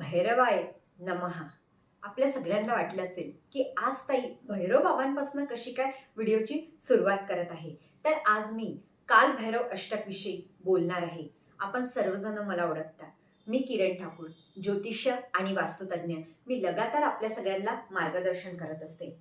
भैरवाय नमहा आपल्या सगळ्यांना वाटलं असेल की आज ताई भैरव बाबांपासून कशी काय व्हिडिओची सुरुवात करत आहे. तर आज मी काल भैरव अष्टकविषयी बोलणार आहे. आपण सर्वजण मला ओळखता. मी किरण ठाकूर ज्योतिष्य आणि वास्तुतज्ञ. मी लगातार आपल्या सगळ्यांना मार्गदर्शन करत असते.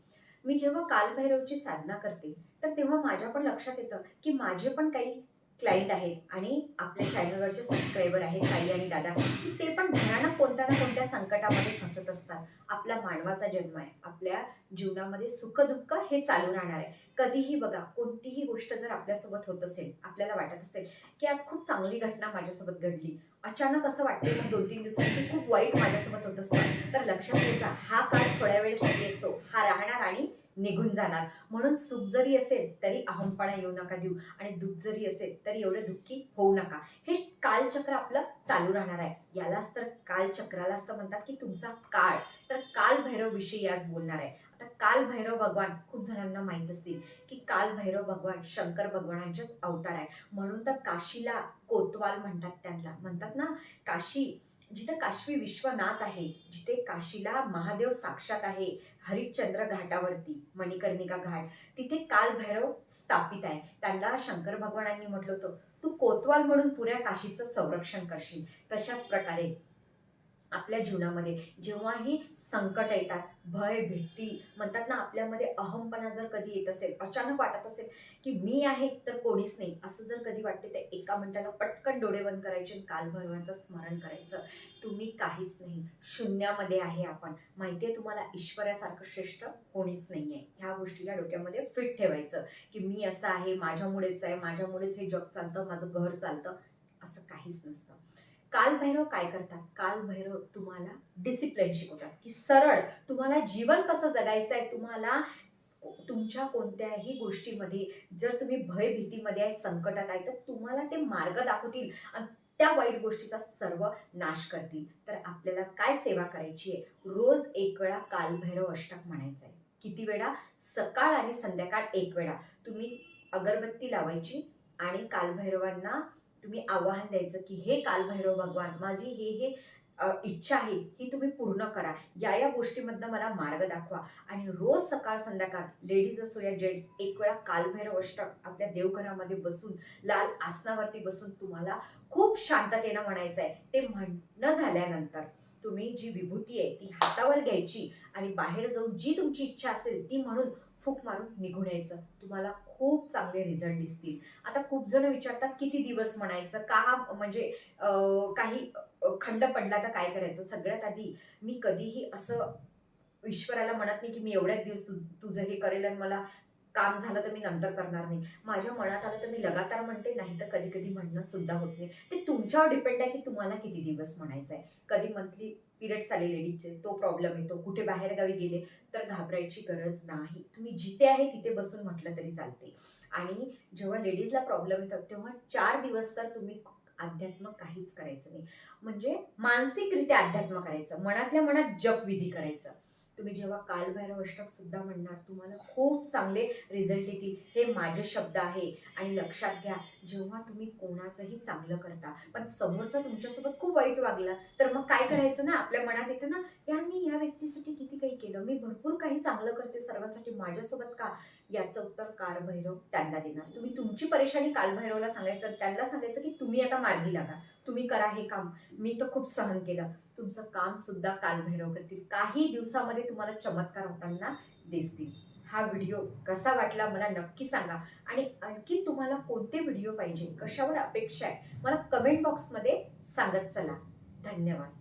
मी जेव्हा कालभैरवची साधना करते तर तेव्हा माझ्या पण लक्षात येतं की माझे पण काही क्लायंट आहेत आणि आपल्या चॅनलवरचे सबस्क्रायबर आहेत ताई आणि दादा की ते पण भयानक कोणत्या ना कोणत्या संकटामध्ये फसत असतात. आपला मानवाचा जन्म आहे. आपल्या जीवनामध्ये सुखदुःख हे चालू राहणार आहे. कधीही बघा कोणतीही गोष्ट जर आपल्यासोबत होत असेल आपल्याला वाटत असेल की आज खूप चांगली घटना माझ्यासोबत घडली. अचानक असं वाटते मग दोन तीन दिवसांनी की खूप वाईट माझ्यासोबत होत असतं. तर लक्षात घ्यायचा हा काळ थोड्या वेळेसाठी असतो. हा राहणार आणि निघून जाणार. म्हणून सुख जरी असेल तरी अहमपणा येऊ नका देऊ. आणि दुःख जरी असेल तरी एवढे दुःखी होऊ नका. हे कालचक्र आपलं चालू राहणार आहे. यालाच तर कालचक्रालाच तर म्हणतात की तुमचा काळ. तर कालभैरवविषयी विषयी आज बोलणार आहे. आता कालभैरव भगवान खूप जणांना माहीत असतील की काल भैरव भगवान शंकर भगवानांचेच अवतार आहे. म्हणून तर काशीला कोतवाल म्हणतात त्यांना. म्हणतात ना काशी जिथं काश्मी विश्वनाथ आहे जिथे काशीला महादेव साक्षात आहे हरिश्चंद्र घाटावरती मणिकर्णिका घाट. तिथे काल भैरव स्थापित आहे. त्यांना शंकर भगवानांनी म्हटलं होतं तू कोतवाल म्हणून पुऱ्या काशीचं संरक्षण करशील. तशाच प्रकारे आपल्या जीवनामध्ये जेव्हाही संकट येतात भय भीती म्हणतात ना आपल्यामध्ये अहमपणा जर कधी येत असेल अचानक वाटत असेल की मी आहे तर कोणीच नाही असं जर कधी वाटते तर एका मिनिटाला पटकन डोळे बंद करायचे आणि कालभैरवांचं स्मरण करायचं. तुम्ही काहीच नाही शून्यामध्ये आहे आपण. माहिती आहे तुम्हाला ईश्वरासारखं श्रेष्ठ कोणीच नाही आहे ह्या गोष्टीला डोक्यामध्ये फिट ठेवायचं की मी असं आहे माझ्यामुळेच आहे माझ्यामुळेच हे जग चालतं माझं घर चालतं असं काहीच नसतं. कालभैरव काय करतात? कालभैरव तुम्हाला डिसिप्लिन शिकवतात. की सरळ तुम्हाला जीवन कसं जगायचं आहे तुम्हाला तुमच्या कोणत्याही गोष्टीमध्ये जर तुम्ही भय भीतीमध्ये आहे संकटात आहे तर तुम्हाला ते मार्ग दाखवतील आणि त्या वाईट गोष्टीचा सर्व नाश करतील. तर आपल्याला काय सेवा करायची आहे? रोज एक वेळा कालभैरव अष्टक म्हणायचं आहे. किती वेळा? सकाळ आणि संध्याकाळ एक वेळा. तुम्ही अगरबत्ती लावायची आणि कालभैरवांना तुम्ही आवाहन द्यायचं की हे कालभैरव भगवान माझी हे हे इच्छा आहे ही तुम्ही पूर्ण करा. या या गोष्टीमधनं मला मार्ग दाखवा. आणि रोज सकाळ संध्याकाळ लेडीज असो या जेंट्स एक वेळा कालभैरव अष्टक आपल्या देवघरामध्ये बसून लाल आसनावरती बसून तुम्हाला खूप शांततेनं म्हणायचं आहे ते म्हणणं झाल्यानंतर तुम्ही जी विभूती आहे ती हातावर घ्यायची आणि बाहेर जाऊन जी तुमची इच्छा असेल ती म्हणून फूक मारून निघून यायचं. तुम्हाला खूप चांगले रिझल्ट दिसतील. आता खूप जण विचारतात किती दिवस म्हणायचं? का म्हणजे काही खंड पडला तर काय करायचं? सगळ्यात आधी मी कधीही असं ईश्वराला म्हणत नाही की मी एवढ्याच दिवस तुझ तुझं हे करेल आणि मला काम झालं तर मी नंतर करणार नाही. माझ्या मनात आलं तर मी लगातार म्हणते नाही तर कधी कधी म्हणणं सुद्धा होत नाही. ते तुमच्यावर डिपेंड आहे की तुम्हाला किती दिवस म्हणायचं आहे. कधी मंथली पिरियड्स आले लेडीजचे तो प्रॉब्लेम येतो. कुठे बाहेरगावी गेले तर घाबरायची गरज नाही. तुम्ही जिथे आहे तिथे बसून म्हटलं तरी चालते आणि जेव्हा लेडीजला प्रॉब्लेम येतात तेव्हा चार दिवस तर तुम्ही अध्यात्म काहीच करायचं नाही. म्हणजे मानसिकरित्या अध्यात्म करायचं. मनातल्या मनात जपविधी करायचं. तुम्ही जेव्हा कालभैरव अष्टक सुद्धा म्हणणार तुम्हाला खूप चांगले रिझल्ट येतील. हे माझे शब्द आहे आणि लक्षात घ्या जेव्हा तुम्ही कोणाचंही चांगलं करता पण समोरचा तुमच्यासोबत खूप वाईट वागला तर मग काय करायचं ना? आपल्या मनात येतं ना यार मी या व्यक्तीसाठी किती काही केलं? मी भरपूर काही चांगलं करते. सर्वांसाठी माझ्यासोबत का? याचं उत्तर कालभैरव त्यांना देणार. तुम्ही तुमची परेशानी कालभैरवला सांगायचं त्यांना सांगायचं की तुम्ही आता मार्गी लागा. तुम्ही करा हे काम. मी तर खूप सहन केलं. तुमचं काम सुद्धा कालभैरव करतील. काही दिवसामध्ये तुम्हाला चमत्कार होताना दिसतील. हा व्हिडिओ कसा वाटला मला नक्की सांगा. आणि आणखी तुम्हाला कोणते व्हिडिओ पाहिजे? कशावर अपेक्षा आहे? मला कमेंट बॉक्समध्ये सांगत चला. धन्यवाद.